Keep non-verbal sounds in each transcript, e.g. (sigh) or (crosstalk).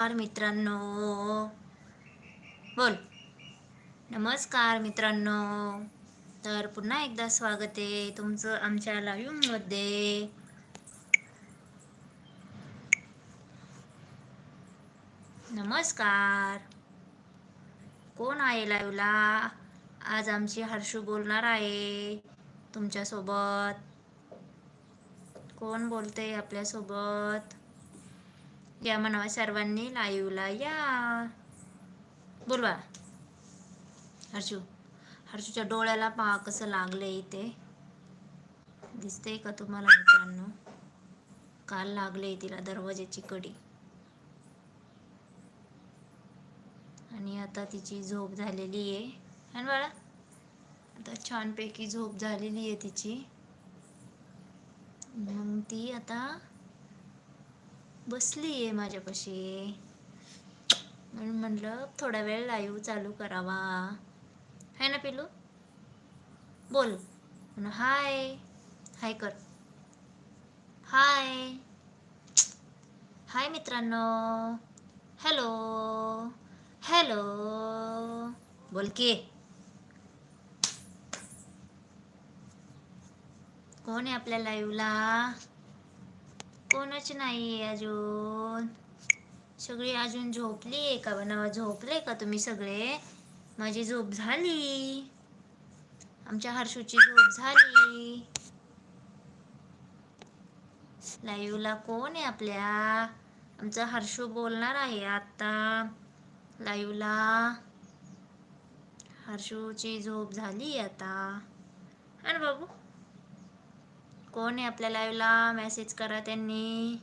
नमस्कार मित्रांनो. बोल. नमस्कार मित्रांनो. तर पुन्हा एकदा स्वागत आहे तुमचं आमच्या लाईव्हमध्ये नमस्कार. कोण आहे लाईव्हला आज आमची हर्षू बोलणार आहे तुमच्यासोबत. कोण बोलते आपल्यासोबत? या म्हणावा सर्वांनी लाईव्हला या बोलवा. हर्षू. हर्षूच्या डोळ्याला पहा कसं लागले इथे. दिसते का तुम्हाला मित्रांनो? काल लागले तिला दरवाज्याची कडी. आणि आता तिची झोप झालेली आहे. आणि बाळा आता छानपैकी झोप झालेली आहे तिची. मग ती आता बसली आहे माझ्यापाशी. म्हणून म्हटलं थोडा वेळ लाईव्ह चालू करावा. हाय ना पिलू बोल. हाय. हाय कर. हाय. हाय मित्रांनो. हॅलो. हॅलो. बोल की. कोण आहे आपल्या लाईव्हला कोणच नाही अजून? सगळी अजून झोपली आहे का? बनवा झोपले का तुम्ही सगळे? माझी झोप झाली. आमच्या हर्षूची झोप झाली. लाईव्हला कोण आहे आपल्या? आमचा हर्षू बोलणार आहे आता लाईव्हला. हर्षूची झोप झाली आता. आणि बाबू? कोण आहे आपल्या लाईव्हला मेसेज करा त्यांनी.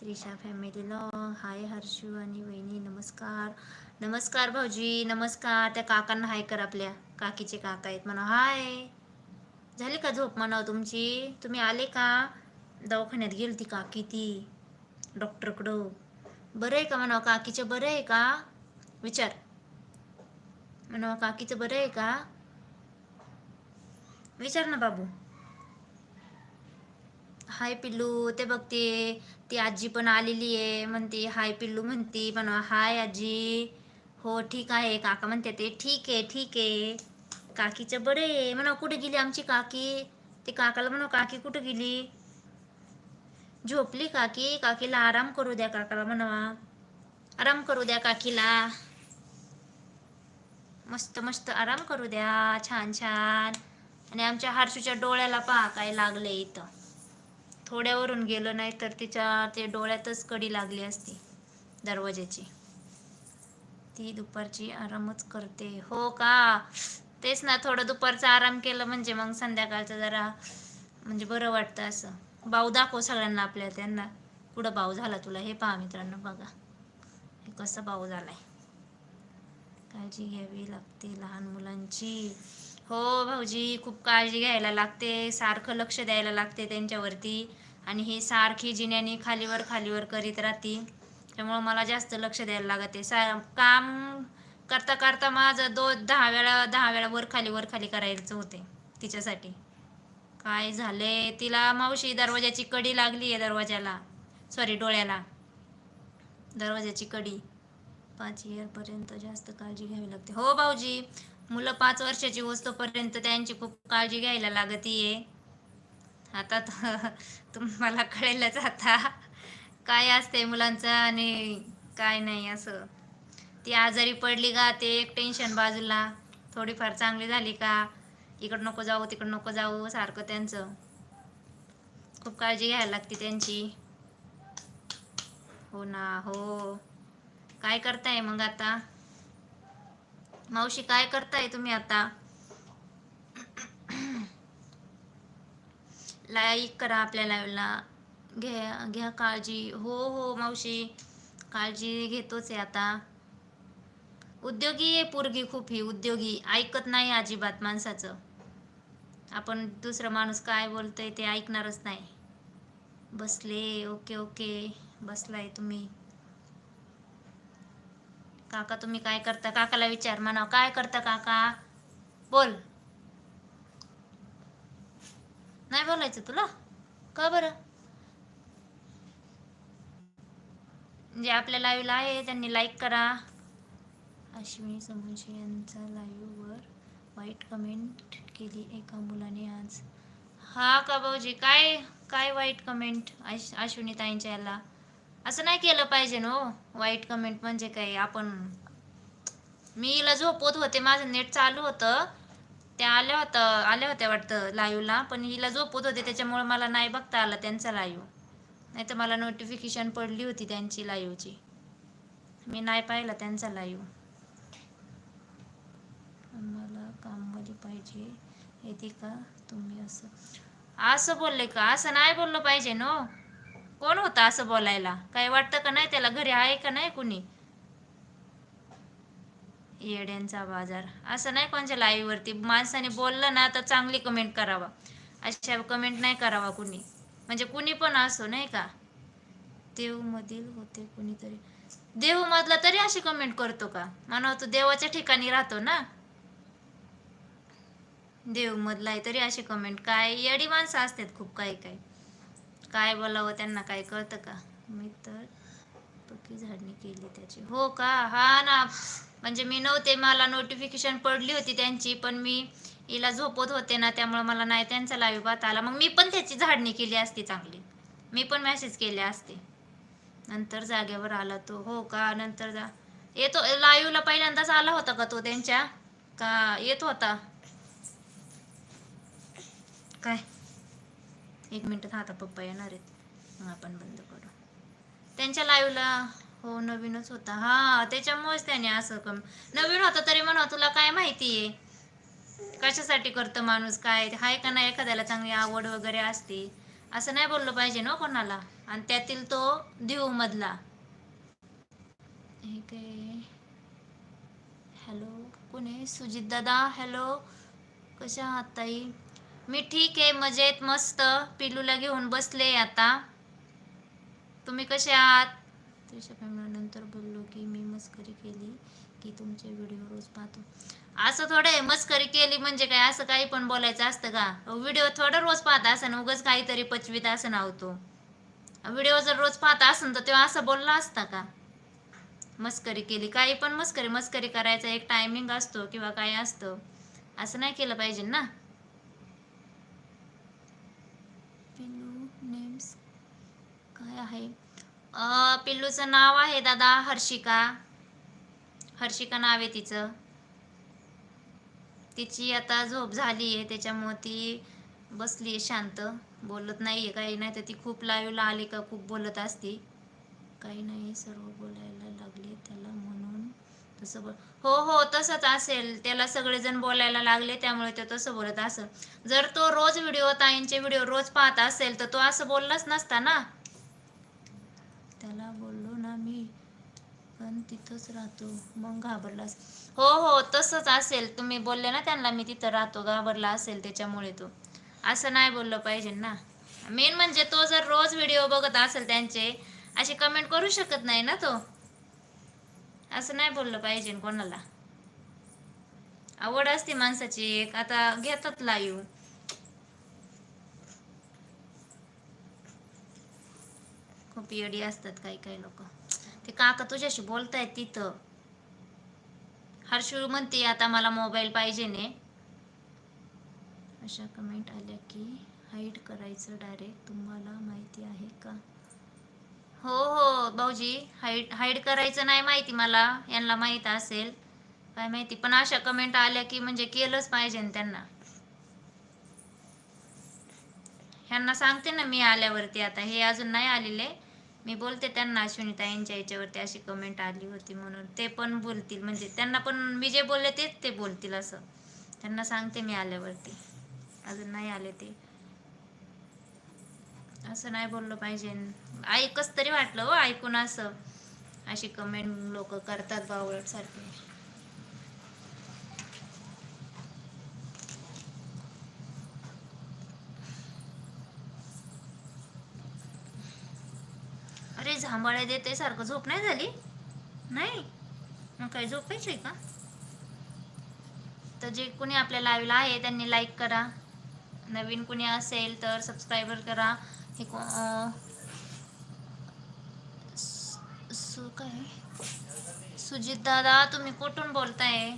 त्रिशा फॅमिलीला हाय हर्षू आणि वहिनी नमस्कार. नमस्कार भाऊजी नमस्कार. त्या काकांना हाय कर आपल्या. काकीचे काका आहेत म्हणा. हाय झाली का झोप म्हणा तुमची? तुम्ही आले का? दवाखान्यात गेली ती काकी ती. डॉक्टरकडं बरं आहे का म्हणा काकीचं बरं आहे का? विचार. म्हणा काकीचं बरं आहे का? विचार ना बाबू. हाय पिल्लू ते बघते ती आजी पण आलेली आहे. म्हणते हाय पिल्लू म्हणते पण हाय आजी. हो ठीक आहे. काका म्हणते ते ठीक आहे ठीक आहे. काकीचं बरं आहे. म्हणा कुठे गेली आमची काकी? ते काकाला म्हणा काकी कुठे गेली? झोपली काकी काकीला आराम करू द्या काकाला म्हणावा. आराम करू द्या काकीला. मस्त मस्त आराम करू द्या छान छान. आणि आमच्या हारसूच्या डोळ्याला पहा काय लागले इथं. थोड्यावरून गेलं नाही तर तिच्या ते डोळ्यातच कडी लागली असती दरवाज्याची. ती दुपारची आरामच करते. हो का? तेच ना थोडं दुपारचा आराम केलं म्हणजे मग संध्याकाळचं जरा म्हणजे बरं वाटतं असं. भाऊ दाखव सगळ्यांना आपल्या त्यांना. कुठं भाऊ झाला तुला? हे पहा मित्रांनो बघा. हे कसं भाऊ झालाय. काळजी घ्यावी लागते लहान मुलांची. हो भाऊजी खूप काळजी घ्यायला लागते. सारखं लक्ष द्यायला लागते त्यांच्यावरती. आणि ही सारखी जिन्याने खालीवर खालीवर करीत राहते. त्यामुळं मला जास्त लक्ष द्यायला लागते सा काम करता करता माझं दो दहा वेळा दहा वेळा वर खाली वर खाली करायचं होते तिच्यासाठी. काय झाले तिला मावशी दरवाजाची कडी लागली आहे दरवाजाला सॉरी डोळ्याला. दरवाजाची कडी. पाच इयरपर्यंत जास्त काळजी घ्यावी लागते. हो भाऊजी. मुलं पाच वर्षाची वस्तूपर्यंत त्यांची खूप काळजी घ्यायला लागतीये. आता (laughs) तुम्हाला कळेलच आता. काय असते मुलांचं आणि काय नाही असं. ती आजारी पडली का ते एक टेन्शन बाजूला. थोडीफार चांगली झाली का? इकडं नको जाऊ तिकडं नको जाऊ सारखं त्यांचं. खूप काळजी घ्यायला लागते त्यांची. हो ना हो. काय करताय मग आता? मावशी काय करताय तुम्ही आता? लाईक करा आपल्या लाईव्हला घ्या घ्या काळजी. हो हो मावशी काळजी घेतोच आहे आता. उद्योगी आहे पोरगी खूप ही उद्योगी. ऐकत नाही अजिबात माणसाचं. आपण दुसरा माणूस काय बोलतोय ते ऐकणारच नाही. बसले ओके ओके. बसलाय तुम्ही. काका तुम्ही काय करता? काकाला विचार म्हणा काय करता काका? बोल. नाही बोलायचं तुला? का बरं? जे आपल्या लाईव्हला आहे त्यांनी लाईक करा. अश्विनी समोसे यांचा लाईव्हवर वाईट कमेंट केली एका मुलाने आज. हा का भाऊजी? काय काय वाईट कमेंट अश अश्विनी ताईंच्या याला? असं नाही केलं पाहिजे ना हो. वाईट कमेंट म्हणजे काय आपण मी हिला झोपवत होते. माझं नेट चालू होतं. त्या आल्या होत्या आल्या होत्या वाटतं लाईव्हला. पण हिला झोपवत होते. त्याच्यामुळे मला नाही बघता आला त्यांचा लाईव्ह. नाही तर मला नोटिफिकेशन पडली होती त्यांची लाईव्हची. मी नाही पाहिला त्यांचा लाईव्ह. मला कामवाली पाहिजे. येते का? तुम्ही असं असं बोलले का? असं नाही बोललं पाहिजे नो कोण होता असं बोलायला. काय वाटतं का नाही त्याला? घरी आहे का नाही कुणी? येड्यांचा बाजार. असं नाही कोणच्या लाईव्हवरती माणसाने बोललं ना तर चांगली कमेंट करावा. अशा कमेंट नाही करावा कुणी. म्हणजे कुणी पण असो नाही का? देवमधील होते कुणीतरी. देवमधला तरी अशी कमेंट करतो का? मानव तो देवाच्या ठिकाणी राहतो ना? देवमधला आहे तरी अशी कमेंट काय येडी माणसं असतात खूप काही काही काय बोलावं त्यांना काय कळतं का? मी तर पक्की झाडणी केली त्याची. हो का? हा ना. म्हणजे मी नव्हते मला नोटिफिकेशन पडली होती त्यांची पण मी हिला झोपत होते ना त्यामुळे मला नाही त्यांचा लाईव्ह पाहता आला. मग मी पण त्याची झाडणी केली असती चांगली. मी पण मेसेज केले असते. नंतर जागेवर आला तो. हो का? नंतर जा. येतो. लाईव्हला पहिल्यांदाच आला होता का तो त्यांच्या? का? येत होता. काय? एक मिनिट आता पप्पा येणार आहेत. मग आपण बंद करू. त्यांच्या लाईव्हला हो नवीनच होता. हा त्याच्यामुळेच त्याने असं कम नवीन होता तरी म्हणा तुला काय माहिती आहे? कशासाठी करतं माणूस काय? हाय का नाही? एखाद्याला चांगली आवड वगैरे असते. असं नाही बोललं पाहिजे ना कोणाला. आणि त्यातील तो देऊ मधला. हे काय हॅलो कोण आहे? सुजित दादा हॅलो कशा आहात ताई? मी ठीक आहे मजेत मस्त. पिलूला घेऊन बसले आता. तुम्ही कसे आहात? नंतर बोललो की मी मस्करी केली की तुमचे व्हिडिओ रोज पाहतो. असं थोडं मस्करी केली म्हणजे काय? असं काही पण बोलायचं असतं का? व्हिडिओ थोडं रोज पाहता असं उगाच काहीतरी पचवीत असं नव्हतो व्हिडिओ जर रोज पाहता असेल तर तेव्हा असं बोलला असता का? मस्करी केली. काही पण मस्करी मस्करी करायचा एक टायमिंग असतो किंवा काय असतं. असं नाही केलं पाहिजे ना पिल्लू नेम्स काय आहे. पिल्लूचं नाव आहे दादा हर्षिका. हर्षिका नाव आहे तिचं. तिची आता झोप झाली आहे त्याच्यामुळं ती बसली आहे शांत. बोलत नाही आहे काही नाही तर ती खूप लाईव्हला आली का खूप बोलत असते. काही नाही सर्व बोलायला लागले त्याला म्हणून. तसं बोल हो हो तसंच असेल. त्याला सगळेजण बोलायला लागले त्यामुळे तो तसं बोलत असेल. जर तो रोज व्हिडिओ ताईंचे व्हिडिओ रोज पाहत असेल तर तो असं बोललाच नसता ना त्याला बोललो ना मी पण तिथंच राहतो. मग घाबरलास. हो हो तसंच असेल. तुम्ही बोलले ना त्यांना मी तिथं राहतो. घाबरला असेल त्याच्यामुळे तो. असं नाही बोललं पाहिजे ना. मेन म्हणजे तो जर रोज व्हिडिओ बघत असेल त्यांचे असे कमेंट करू शकत नाही ना तो. असं नाही बोललं पाहिजे कोणाला. आवड असते माणसाची एक. आता घेतात लाईव्ह खूप येडी असतात काही काही लोक. ते काका तुझ्याशी बोलतायत तिथं. हर्षू म्हणते आता मला मोबाईल पाहिजे ने. अशा कमेंट आल्या की हाईड करायचं डायरेक्ट तुम्हाला माहिती आहे का? हो हो भाऊजी हाईड हाईड करायचं नाही माहिती मला. यांना माहीत असेल. काय माहिती? पण अशा कमेंट आल्या की म्हणजे केलंच पाहिजे त्यांना. ह्यांना सांगते ना मी आल्यावरती. आता हे अजून नाही आलेले. मी बोलते त्यांना अश्विनीता यांच्या याच्यावरती अशी कमेंट आली होती म्हणून. ते पण बोलतील. म्हणजे त्यांना पण मी जे बोलले तेच ते बोलतील असं. त्यांना सांगते मी आल्यावरती. अजून नाही आले ते. असं नाही बोललं पाहिजे. ऐकच तरी वाटलं हो ऐकून असं. अशी कमेंट लोक करतात बावळट झांबाळ्या देते सारखं. झोप नाही झाली? नाही? मग काय झोपायची का? तर जे कुणी आपल्या लाईव्हला आहे त्यांनी लाईक करा. नवीन कुणी असेल तर सबस्क्रायबर करा. हे को- सु- सु काय? सुजित दादा तुम्ही कुठून बोलताय?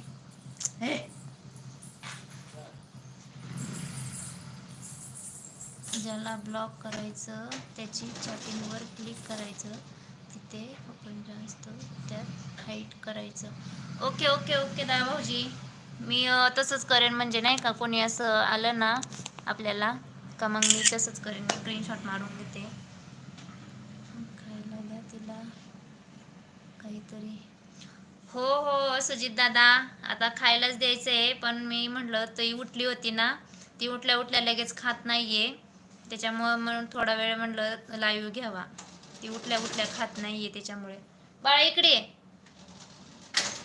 ज्याला ब्लॉक करायचं त्याची चॅटिंगवर क्लिक करायचं तिथे आपण जास्त त्यात हाईट करायचं. ओके ओके ओके दा भाऊजी. मी तसंच करेन म्हणजे नाही का कोणी असं आलं ना आपल्याला का मग मी तसंच करेन. स्क्रीनशॉट मारून घेते. खायला द्या तिला. काहीतरी. हो हो सुजित दादा आता खायलाच द्यायचं आहे पण मी म्हटलं ती उठली होती ना ती उठल्या उठल्या लगेच खात नाहीये. त्याच्यामुळं म्हणून थोडा वेळ म्हणलं लाईव्ह घ्यावा. ती उठल्या उठल्या खात नाहीये त्याच्यामुळे. बाळा इकडे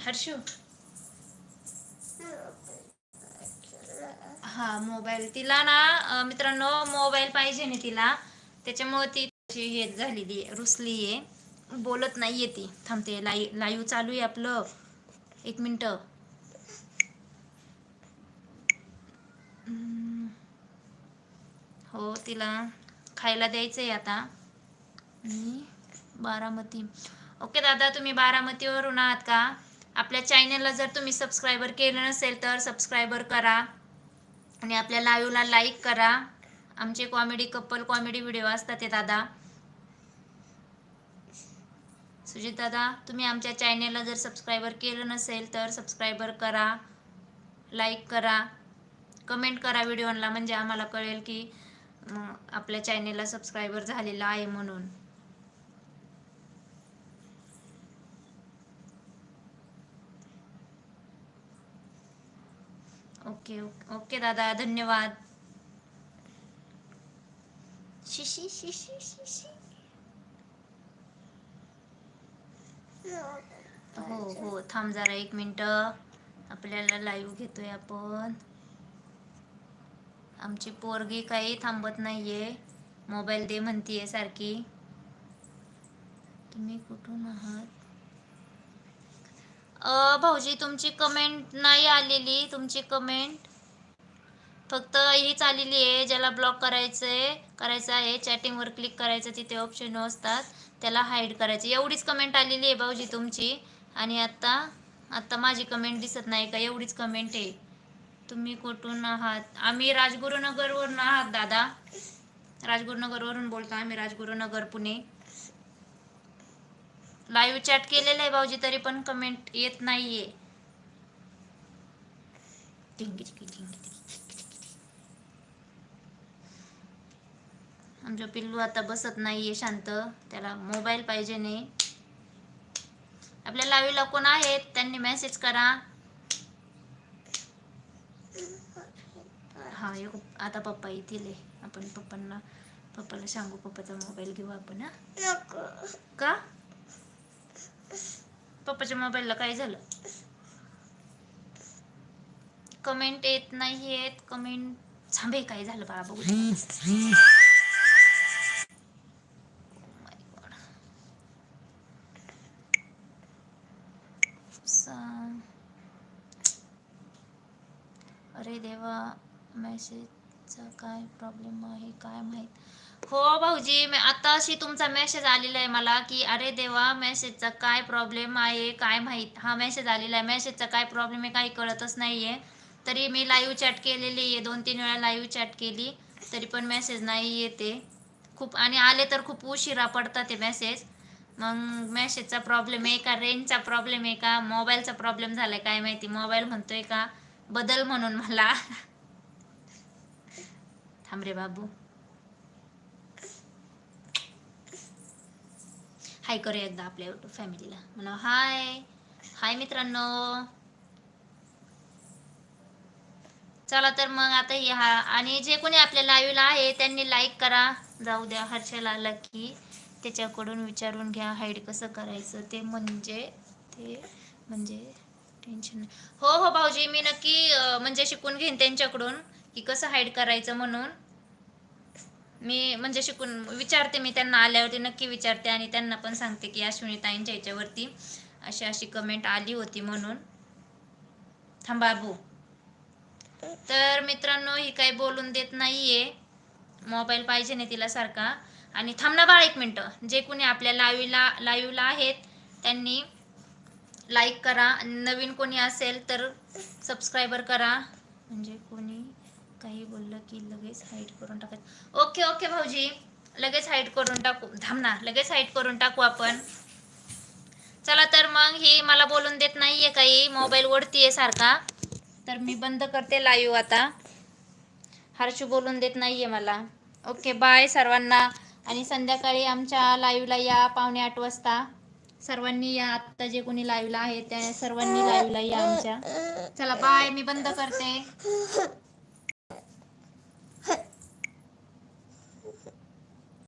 हर्षू. हा मोबाईल. तिला ना मित्रांनो मोबाईल पाहिजे ना तिला. त्याच्यामुळे ती हे झालेली आहे रुसली आहे. बोलत नाहीये ती. थांबते लाई लाईव्ह चालू आहे आपलं. एक मिनटं. हम्म. हो तिला खायला द्यायचं आहे आता बारामती. ओके दादा तुम्ही बारामतीवरून आहात का? आपल्या चॅनलला जर तुम्ही सबस्क्रायबर केलं नसेल तर सबस्क्रायबर करा. आणि आपल्या लाईव्हला लाईक करा. आमचे कॉमेडी कपल कॉमेडी व्हिडिओ असतात ते दादा. सुजित दादा तुम्ही आमच्या चॅनेलला जर सबस्क्रायबर केलं नसेल तर सबस्क्रायबर करा. लाईक करा. कमेंट करा व्हिडिओला म्हणजे आम्हाला कळेल की आपल्या चॅनेलला सबस्क्रायबर झालेला आहे म्हणून. ओके ओके ओके दादा धन्यवाद. शिशी शिशी शिशी. हो हो थांब जरा एक मिनिट. आपल्याला लाईव्ह घेतोय आपण. आमची पोरगी काही थांबत नाहीये. मोबाईल दे म्हणतीये सारखी. तुम्ही कुठून आहात? भाऊजी तुमची कमेंट नाही आलेली. तुमची कमेंट फक्त हीच आलेली आहे ज्याला ब्लॉक करायचंय करायचं आहे चॅटिंगवर क्लिक करायचं तिथे ऑप्शन असतात त्याला हाईड करायचं. एवढीच कमेंट आलेली आहे भाऊजी तुमची. आणि आत्ता आत्ता माझी कमेंट दिसत नाही का? एवढीच कमेंट आहे. तुम्ही कुठून आहात? आम्ही राजगुरुनगरवरून आहात दादा. राजगुरुनगरवरून बोलतो आम्ही राजगुरुनगर पुणे. लाईव्ह चॅट केलेलं आहे भाऊजी तरी पण कमेंट येत नाहीये. आमचा आमचं पिल्लू आता बसत नाहीये शांत. त्याला मोबाईल पाहिजे नाही आपल्या लावीला कोण आहेत? त्यांनी मेसेज करा. हा एक आता पप्पा येतील. आपण पप्पांना पप्पाला सांगू पप्पाचा मोबाईल घेऊ आपण हा. का? पप्पाच्या मोबाईलला काय झालं? कमेंट येत नाही येत कमेंट थांबे काय झालं बाळा बघू दे. My God. सा- अरे देवा मेसेजचा काय प्रॉब्लेम आहे काय माहीत? हो भाऊजी मी आताशी तुमचा मेसेज आलेला आहे मला की अरे देवा मेसेजचा काय प्रॉब्लेम आहे काय माहीत? हा मेसेज आलेला आहे. मेसेजचा काय प्रॉब्लेम आहे काही कळतच नाही आहे तरी मी लाईव्ह चॅट केलेली आहे दोन तीन वेळा लाईव्ह चॅट केली तरी पण मेसेज नाही येते. खूप आणि आले तर खूप उशिरा पडतात ते मेसेज मग मेसेजचा प्रॉब्लेम आहे का रेंजचा प्रॉब्लेम आहे का मोबाईलचा प्रॉब्लेम झालाय काय माहिती? मोबाईल म्हणतोय का? बदल म्हणून मला. (laughs) थांब रे बाबू हाय करूया एकदा आपल्या युट्यूब फॅमिलीला म्हणा हाय हाय मित्रांनो. चला तर मग आता या आणि जे कोणी आपल्या लाईव्हला आहे त्यांनी लाईक करा. जाऊ द्या हर्षला आला की त्याच्याकडून विचारून घ्या हाईड कसं करायचं ते म्हणजे ते म्हणजे टेन्शन हो हो भाऊजी मी नक्की म्हणजे शिकून घेईन त्यांच्याकडून की कसं हाईड करायचं म्हणून. मी म्हणजे शिकून विचारते मी त्यांना आल्यावरती नक्की विचारते आणि त्यांना पण सांगते की अश्विनीताईंच्या याच्यावरती ह्याच्यावरती अशी अशी कमेंट आली होती म्हणून. थांबाबू तर मित्रांनो ही काही बोलून देत नाहीये. मोबाईल पाहिजे नाही तिला सारखा. आणि थांबना बाळा एक मिनटं. जे कोणी आपल्या लाईव्हला लाईव्हला आहेत त्यांनी लाईक करा. नवीन कोणी असेल तर सबस्क्रायबर करा. म्हणजे कोणी काही बोललं की लगेच हाईट करून टाकायचं ओके ओके भाऊजी. लगेच हाईट करून टाकू. थांबना लगेच हाईट करून टाकू आपण. चला तर मग ही मला बोलून देत नाहीये काही. मोबाईल ओढतीये सारखा. तर मी बंद करते लाईव्ह आता. हर्षू बोलून देत नाहीये मला. ओके बाय सर्वांना. आणि संध्याकाळी आमच्या लाईव्हला या पावणे आठ वाजता. सर्वांनी या. आत्ता जे कोणी लाईव्हला आहे त्या सर्वांनी लाईव्हला या आमच्या. चला बाय मी बंद करते.